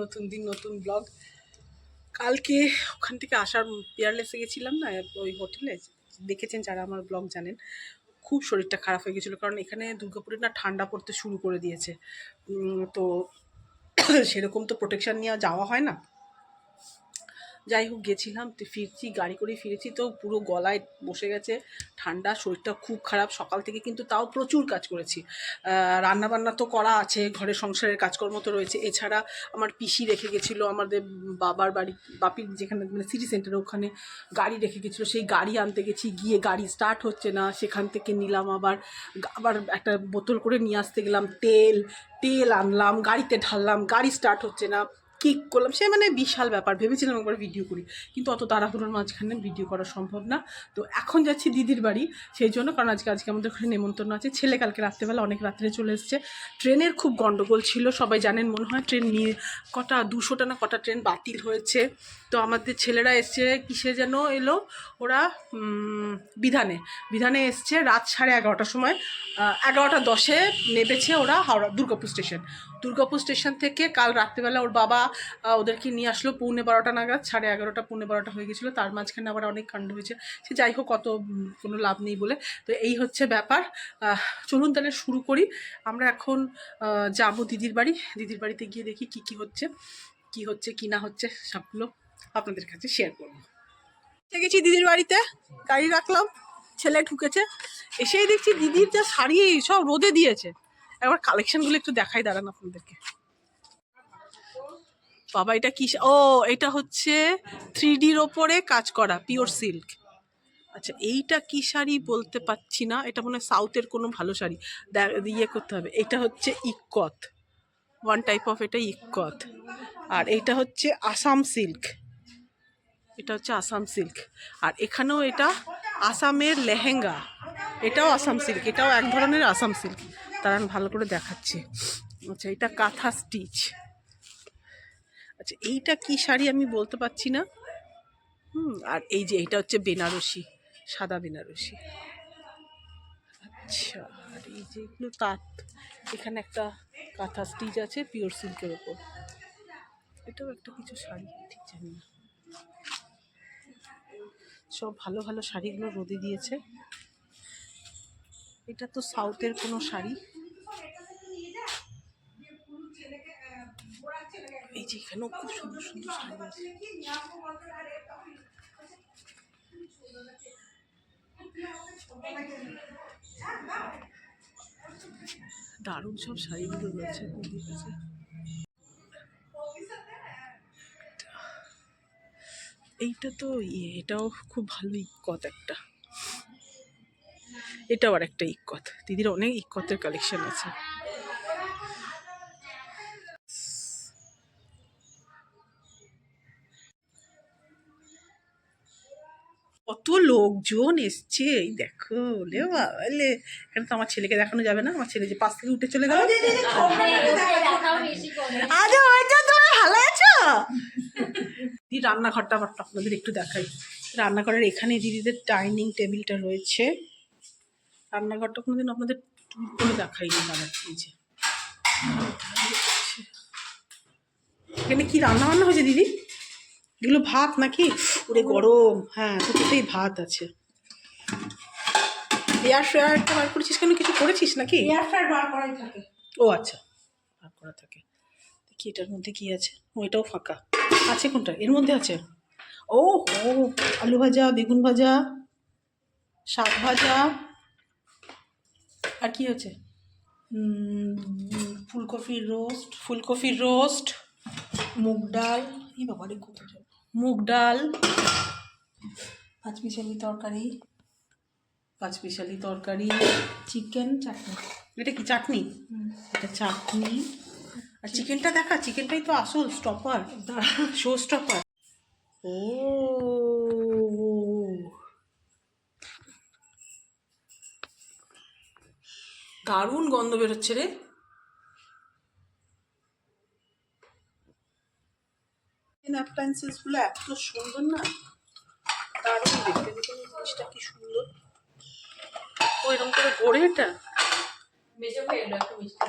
নতুন দিন, নতুন ব্লগ কালকে ওখান থেকে আসার পেয়ারলেসে গেছিলাম না, ওই হোটেলে দেখেছেন যারা আমার ব্লগ জানেন, খুব শরীরটা খারাপ হয়ে গেছিল, কারণ এখানে দুর্গাপুরে না ঠান্ডা পড়তে শুরু করে দিয়েছে। তো সেরকম তো প্রোটেকশান নিয়ে যাওয়া হয় না। যাই হোক, গেছিলাম, তো ফিরছি, গাড়ি করে ফিরেছি, তো পুরো গলায় বসে গেছে, ঠান্ডা, শরীরটা খুব খারাপ, সকাল থেকে কিন্তু তাও প্রচুর কাজ করেছি। রান্না বান্না তো করা আছে ঘরের সংসারের কাজকর্ম তো রয়েছে, এছাড়া আমার পিসি রেখে গেছিল, আমাদের বাবার বাড়ি, বাপির যেখানে মানে সিটি সেন্টারে ওখানে গাড়ি রেখে গেছিল, সেই গাড়ি আনতে গেছি, গিয়ে গাড়ি স্টার্ট হচ্ছে না, সেখান থেকে নিলাম আবার আবার একটা বোতল করে নিয়ে আসতে গেলাম, তেল তেল আনলাম, গাড়িতে ঢাললাম, গাড়ি স্টার্ট হচ্ছে না। কিক করলাম? সে মানে বিশাল ব্যাপার। ভেবেছিলাম একবার ভিডিও করি। কিন্তু অত তাড়াহুড়োর মাঝখানে ভিডিও করা সম্ভব না। তো এখন যাচ্ছি দিদির বাড়ি। সেই জন্য কারণ আজকে আজকে আমাদের ওখানে নেমন্তন্ন আছে। ছেলে কালকে রাত্রেবেলা অনেক রাত্রে চলে এসছে। ট্রেনের খুব গণ্ডগোল ছিল, সবাই জানেন মনে হয়। ট্রেন নিয়ে কটা দুশোটা না কটা ট্রেন বাতিল হয়েছে। তো আমাদের ছেলেরা এসছে, কিসে যেন এলো? ওরা বিধানে। বিধানে এসছে রাত সাড়ে এগারোটার সময়। এগারোটা দশে নেমেছে ওরা হাওড়া দুর্গাপুর স্টেশন। দুর্গাপুর স্টেশন থেকে কাল রাত্রেবেলা ওর বাবা ওদেরকে নিয়ে আসলো পৌনে বারোটা নাগাদ, সাড়ে এগারোটা, পৌনে বারোটা হয়ে গেছিল। তার মাঝখানে আবার অনেক কাণ্ড হয়েছে। সে যাই হোক কত কোনো লাভ নেই বলে। তো এই হচ্ছে ব্যাপার। চলুন তাহলে শুরু করি। আমরা এখন যাব দিদির বাড়ি। দিদির বাড়িতে গিয়ে দেখি কি কি হচ্ছে কি হচ্ছে, কি না হচ্ছে, সবগুলো আপনাদের কাছে শেয়ার করব। গেছি দিদির বাড়িতে, গাড়ি রাখলাম, ছেলে ঢুকেছে। এসেই দেখছি দিদির যা শাড়ি, সব রোদে দিয়েছে। একবার কালেকশনগুলো একটু দেখাই, দাঁড়ান আপনাদেরকে। বাবা, এটা কি ও, এটা হচ্ছে থ্রি ডির ওপরে কাজ করা, পিওর সিল্ক। আচ্ছা এইটা কি শাড়ি বলতে পারছি না, এটা মনে হয় সাউথের কোনো ভালো শাড়ি। ইয়ে করতে হবে, এটা হচ্ছে ইক্কত ওয়ান টাইপ অফ এটা ইক্কত। আর এইটা হচ্ছে আসাম সিল্ক, এটা হচ্ছে আসাম সিল্ক। আর এখানেও এটা আসামের লেহেঙ্গা, এটাও আসাম সিল্ক, এটাও এক ধরনের আসাম সিল্ক। তারা ভালো করে দেখাচ্ছে। আচ্ছা এটা কাঁথা স্টিচ। আচ্ছা এইটা কি শাড়ি আমি বলতে পারছি না? হুম, আর এই যে এইটা হচ্ছে বেনারসি, সাদা বেনারসি। আচ্ছা আর এই যে এগুলো তাঁত, এখানে একটা কাঁথা স্টিচ আছে পিওর সিল্কের ওপর। এটাও একটা কিছু শাড়ি, ঠিক জানি না। সব ভালো ভালো শাড়িগুলো রোদে দিয়েছে। এটা তো সাউথের কোনো শাড়ি। যে এখানেও খুব সুন্দর সুন্দর শাড়ি আছে। দারুণ সব শাড়িগুলো রয়েছে দিদির কাছে এইটা তো ইয়ে এটাও খুব ভালো ইক্কত একটা। এটাও আর একটা ইক্কত। দিদির অনেক ইক্কতের কালেকশন আছে। কত লোকজন এসছে। এই দেখো লে বাবালে এখানে তো আমার ছেলেকে দেখানো যাবে না? আমার ছেলে যে পাশ থেকে উঠে চলে গেল। আজ হয়েছে তুমি ভালো আছো? দিদি রান্নাঘরটা আবার আপনাদের একটু দেখাই। রান্নাঘরের এখানে দিদিদের ডাইনিং টেবিলটা রয়েছে। রান্নাঘরটা কোনোদিন আপনাদের টুর করে দেখাইনি দাদা এই যে। এখানে কি রান্না বান্না হয়েছে দিদি? এগুলো ভাত নাকি? ওরে গরম। হ্যাঁ দুটোতেই ভাত আছে। এয়ার ফ্রায়ারটা বার করেছিস কেন? কিছু করেছিস নাকি? এয়ার ফ্রায়ার বার করাই থাকে। ও আচ্ছা। বার করা থাকে। দেখি এটার মধ্যে কি আছে। ও এটাও ফাঁকা। আছে কোনটা? এর মধ্যে আছে? ও ও আলু ভাজা বেগুন ভাজা শাক ভাজা। আর কি আছে? ফুলকপির রোস্ট ফুলকপির রোস্ট মুগ ডাল। এই বাবারে কত। মুগ ডাল পাঁচমিশালি তরকারি পাঁচমিশালি তরকারি চিকেন চাটনি। এটা কি চাটনি? এটা চাটনি। আর চিকেনটা দেখা চিকেনটাই তো আসল স্টপার শো স্টপার ও। দারুণ গন্ধ বেরোচ্ছে রে। অ্যাপ্লায়েন্সেসগুলো এত সুন্দর না? দারুণ দেখতে। দেখুন এই জিনিসটা কি সুন্দর। ওইরকম এরকম করে গড়ে এটা? মেজে ভাই এলো একটা মিষ্টি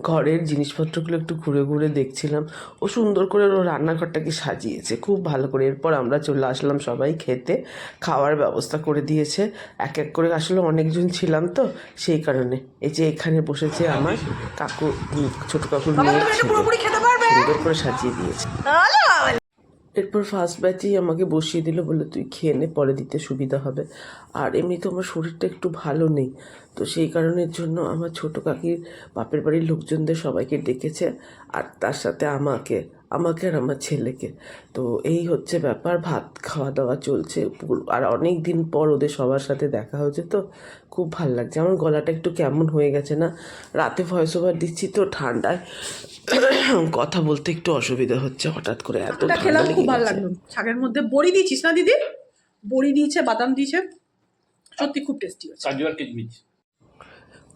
ঘরের জিনিসপত্রগুলো একটু ঘুরে ঘুরে দেখছিলাম। ও সুন্দর করে ও রান্নাঘরটাকে সাজিয়েছে। খুব ভালো করে। এরপর আমরা চলে আসলাম সবাই খেতে। খাওয়ার ব্যবস্থা করে দিয়েছে। এক এক করে আসলে অনেকজন ছিলাম তো সেই কারণে। এই যে এখানে বসেছে আমার কাকু ছোট কাকুর মেয়ে সুন্দর করে সাজিয়ে দিয়েছে। এরপর ফার্স্ট ব্যাচেই আমাকে বসিয়ে দিল। বলে তুই খেয়ে নে পরে দিতে সুবিধা হবে। আর এমনি তো আমার শরীরটা একটু ভালো নেই। তো সেই কারণের জন্য আমার ছোটো কাকির বাপের বাড়ির লোকজনদের সবাইকে ডেকেছে আর তার সাথে আমাকে আমাকে আর আমার ছেলেকে। তো এই হচ্ছে ব্যাপার ভাত খাওয়া দাওয়া চলছে আর অনেক দিন পর ওদের সবার সাথে দেখা হয়েছে তো খুব ভালো লাগছে। আমার গলাটা একটু কেমন হয়ে গেছে না? রাতে ভয়েস ওভার দিচ্ছি তো ঠান্ডায়। কথা বলতে একটু অসুবিধা হচ্ছে হঠাৎ করে এত খেলাম খুব ভালো লাগল। শাকের মধ্যে বড়ি দিয়েছিস না দিদি? বড়ি দিয়েছে বাদাম দিয়েছে। সত্যি খুব টেস্টি হচ্ছে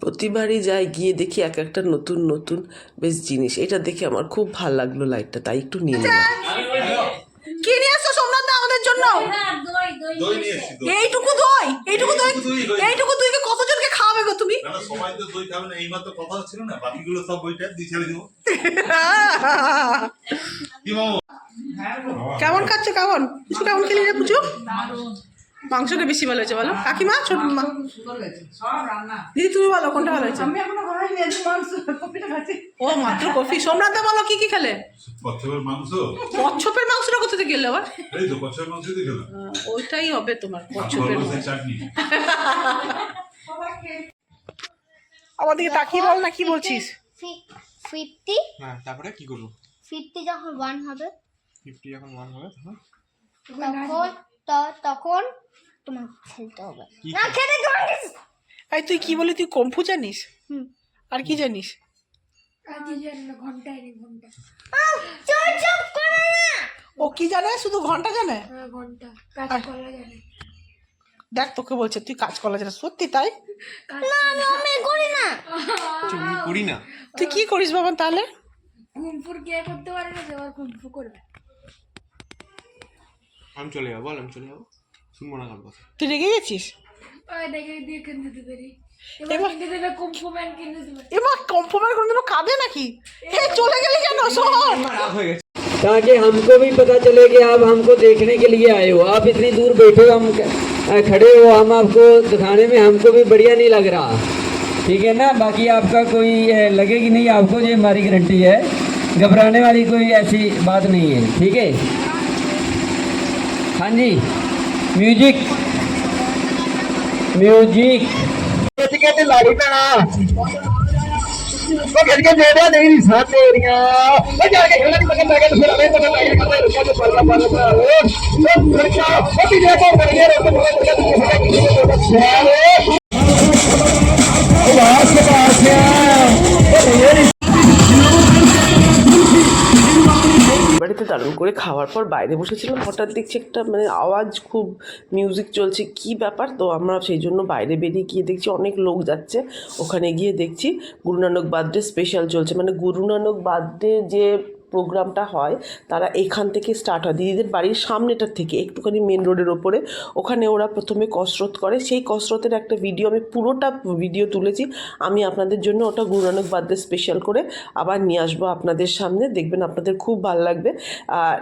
প্রতিবারই যাই গিয়ে দেখি এক একটা নতুন নতুন বেশ জিনিস। এটা দেখে আমার খুব ভালো লাগল লাইটটা তাই একটু নিয়ে নিলাম। কি নিয়ে আসছো সোমনাথ দা আমাদের জন্য? দই নিয়ে এসছি এইটুকু দই এইটুকু দই এইটুকু দই, দইকে কতজনকে খাওয়াবে গো তুমি? না না সবাই তো দই খাবে না এইমাত্র কথা ছিল না বাকিগুলো সব বইটা দিয়ে ছেড়ে দিব। কি মামু? কেমন খাচ্ছ কেমন? কিছু কেমন খেলি রে পুজো মাংসটা বেশি ভালো হয়েছে বলো? কাকিমা ছোট মা? দিদি তুমি বলো কোনটা ভালো হয়েছে? আমি এখনও খাইনি আজ মাংস কপিটা খাচ্ছি। ও মাত্র কফি। সোমনাথ দা বলো কি কি খেলে? কচ্ছপের মাংস? কচ্ছপের মাংসটা কোথা থেকে এলো আবার? এই তো কচ্ছপের মাংস দিয়ে খেলাম ওইটাই হবে তোমার কচ্ছপের চাটনি। আমাদেরকে তাকিয়ে বল না কি বলছিস? ফিফটি হ্যাঁ তারপরে কি করব? ফিফটি যখন ওয়ান হবে। ফিফটি যখন ওয়ান হবে তখন তখন তখন তোমার খেলতে হবে। না খেলে এই তুই কি বলি তুই কম্ফু জানিস? আর কি জানিস? ও কি জানে? শুধু ঘণ্টা জানে? দেখ তোকে বলছে তুই কাজ করা জানে সত্যি তাই? না আমি করি না। চুরি করি না। তুই কি করিস বাবা তাহলে? কুমফুর কে করতে পারে না আবার কুমফু করবে। আমি চলে যাবো বল আমি চলে যাবো শুনবো না কার কথা তুই রেগে গেছিস ওই দেখে দিয়ে কিনে দিতে পারি এবার এবার- কিনে দেবে কুমফু ম্যান কিনে দেবে এমা কম্পোমার কোনোদিনও কাঁদে নাকি এ চলে গেলি কেন শোন রাগ হয়ে গেছে ताकि हमको भी पता चले कि आप हमको देखने के लिए आए हो आप इतनी दूर बैठे हो हम अ, खड़े हो हम आपको दिखाने में हमको भी बढ़िया नहीं लग रहा ठीक है ना बाकी आपका कोई अ, लगेगी नहीं आपको ये हमारी गारंटी है घबराने वाली कोई ऐसी बात नहीं है ठीक है हाँ जी म्यूजिक म्यूजिक लाड़ी पैना ਉਹ ਖਿੱਚ ਕੇ ਦੇ ਦਿਆ ਨਹੀਂ ਸਾਥ ਤੇਰੀਆਂ ਉਹ ਜਾ ਕੇ ਖੇਲਣ ਪਕੜ ਲੈ ਕੇ ਫਿਰ ਆਵੇਂ ਪਕੜ ਲੈ ਕੇ ਕਹਿੰਦਾ ਰੁਕਾ ਜੋ ਪਰਦਾ ਪਰਦਾ ਪਰਦਾ ਉਹ ਰੁਕਾ ਉਹ ਵੀ ਦੇਖੋ ਕਰ ਗਿਆ ਰੁਕ ਉਹ ਬਾਸ ਕੇ ਪਾਸ ਉਹ দারুণ করে খাওয়ার পর বাইরে বসেছিলাম। হঠাৎ দেখছি একটা মানে আওয়াজ, খুব মিউজিক চলছে। কি ব্যাপার? তো আমরা সেই জন্য বাইরে বেরিয়ে গিয়ে দেখছি অনেক লোক যাচ্ছে। ওখানে গিয়ে দেখছি গুরু নানক বার্থডে স্পেশাল চলছে। মানে গুরু নানক বার্থডে যে প্রোগ্রামটা হয়, তারা এখান থেকে স্টার্ট হয়। দিদিদের বাড়ির সামনেটার থেকে, একটুখানি মেন রোডের ওপরে। ওখানে ওরা প্রথমে কসরত করে। সেই কসরতের একটা ভিডিও আমি পুরোটা ভিডিও তুলেছি। আমি আপনাদের জন্য ওটা গুরু নানক স্পেশাল করে আবার নিয়ে আসব আপনাদের সামনে। দেখবেন আপনাদের খুব ভালো লাগবে।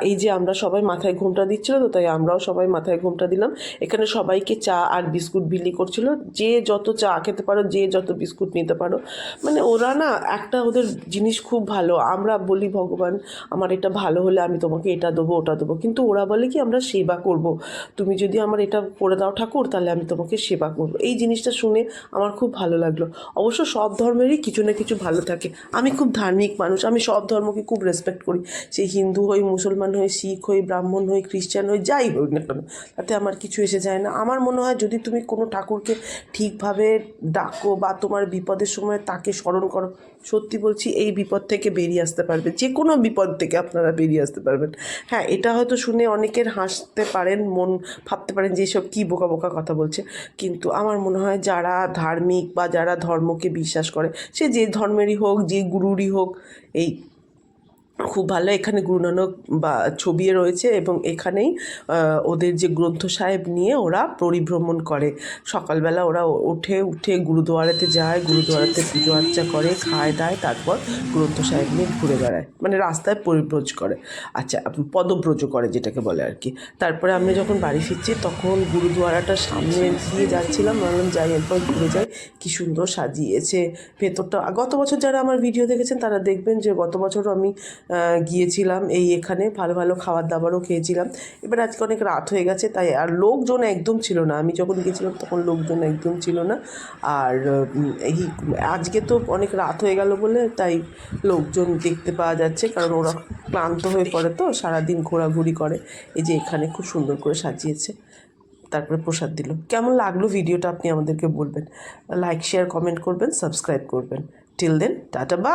এই যে আমরা সবাই মাথায় ঘোমটা দিচ্ছিল তো, তাই আমরাও সবাই মাথায় ঘোমটা দিলাম। এখানে সবাইকে চা আর বিস্কুট বিলি করছিল। যে যত চা খেতে পারো, যে যত বিস্কুট নিতে পারো। মানে ওরা না একটা ওদের জিনিস খুব ভালো। আমরা বলি ভগবান আমার এটা ভালো হলে আমি তোমাকে এটা দেবো, ওটা দেবো। কিন্তু ওরা বলে কি, আমরা সেবা করব। তুমি যদি আমার এটা করে দাও ঠাকুর, তাহলে আমি তোমাকে সেবা করব। এই জিনিসটা শুনে আমার খুব ভালো লাগল। অবশ্য সব ধর্মেরই কিছু না কিছু ভালো থাকে। আমি খুব ধার্মিক মানুষ, আমি সব ধর্মকে খুব রেসপেক্ট করি। সেই হিন্দু হই, মুসলমান হই, শিখ হই, ব্রাহ্মণ হই, খ্রিস্টান হই, যাই হোক না কেন, তাতে আমার কিছু এসে যায় না। আমার মনে হয় যদি তুমি কোনো ঠাকুরকে ঠিকভাবে ডাকো বা তোমার বিপদের সময় তাকে স্মরণ করো সত্যি বলছি, এই বিপদ থেকে বেরিয়ে আসতে পারবে। যে কোনো বিপদ থেকে আপনারা বেরিয়ে আসতে পারবেন। হ্যাঁ এটা হয়তো শুনে অনেকের হাসতে পারেন, মন ভাবতে পারেন যে সব কী বোকা বোকা কথা বলছে? কিন্তু আমার মনে হয় যারা ধার্মিক বা যারা ধর্মকে বিশ্বাস করে, সে যে ধর্মেরই হোক, যে গুরুরই হোক, এই খুব ভালো। এখানে গুরু নানক বা ছবি রয়েছে এবং এখানেই ওদের যে গ্রন্থ সাহেব নিয়ে ওরা পরিভ্রমণ করে। সকালবেলা ওরা ওঠে, উঠে গুরুদুয়ারাতে যায়, গুরুদুয়ারাতে পুজো আর্চা করে, খায়, দায়, তারপর গ্রন্থ সাহেব নিয়ে ঘুরে বেড়ায়। মানে রাস্তায় পরিব্রজ করে। আচ্ছা পদব্রজ করে যেটাকে বলে আর কি। তারপরে আমি যখন বাড়ি ফিরছি, তখন গুরুদুয়ারাটা সামনে দিয়ে যাচ্ছিলাম। ভাবলাম যাই একবার ঘুরে যাই। কি সুন্দর সাজিয়েছে। ভেতরটা, গত বছর যারা আমার ভিডিও দেখেছেন, তারা দেখবেন যে গত বছরও আমি গিয়েছিলাম এই এখানে, ভালো ভালো খাবার দাবারও খেয়েছিলাম। এবার আজকে অনেক রাত হয়ে গেছে, তাই আর লোকজন একদম ছিল না। আমি যখন গিয়েছিলাম তখন লোকজন একদম ছিল না। আর এই আজকে তো অনেক রাত হয়ে গেল বলে, তাই লোকজন দেখতে পাওয়া যাচ্ছে, কারণ ওরা ক্লান্ত হয়ে পড়ে তো, সারাদিন ঘোরাঘুরি করে। এই যে এখানে খুব সুন্দর করে সাজিয়েছে, তারপরে প্রসাদ দিল। কেমন লাগল ভিডিওটা আপনি আমাদেরকে বলবেন? লাইক, শেয়ার, কমেন্ট করবেন, সাবস্ক্রাইব করবেন। টিল দেন, টাটা, বা